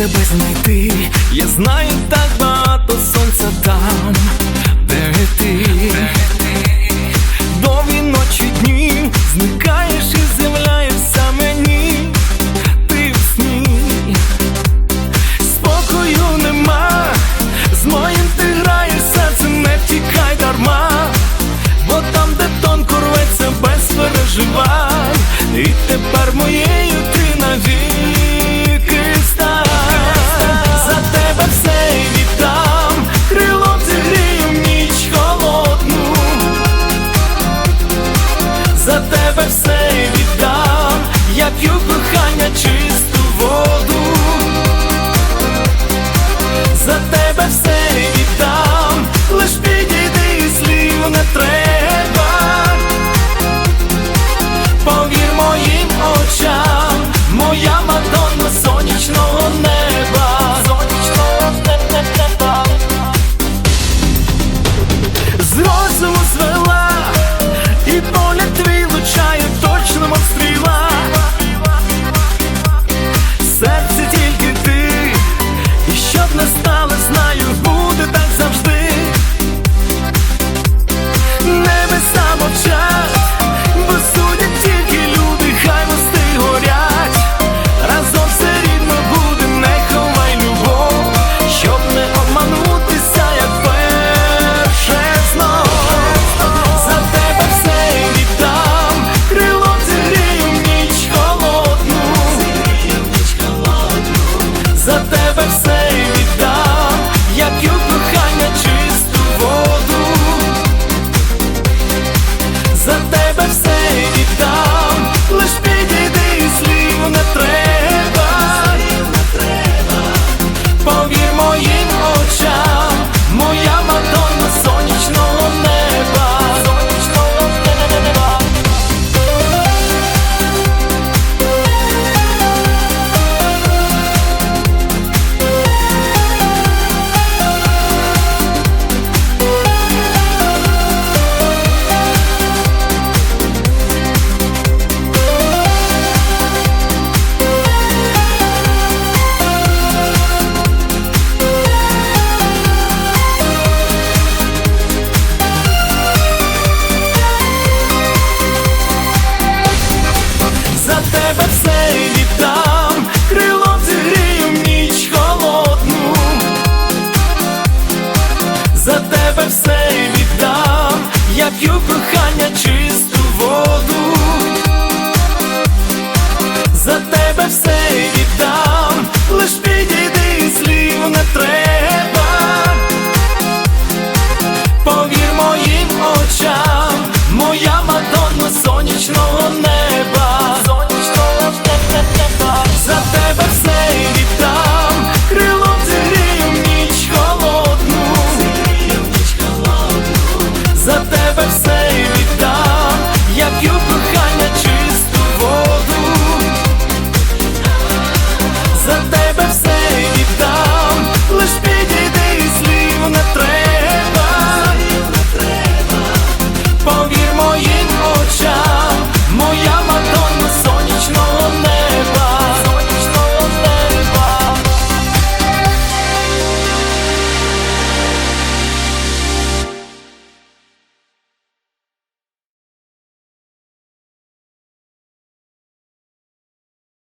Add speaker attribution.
Speaker 1: тебе знайти, я знаю так багато сонця там. за тебе все віддам, як юку.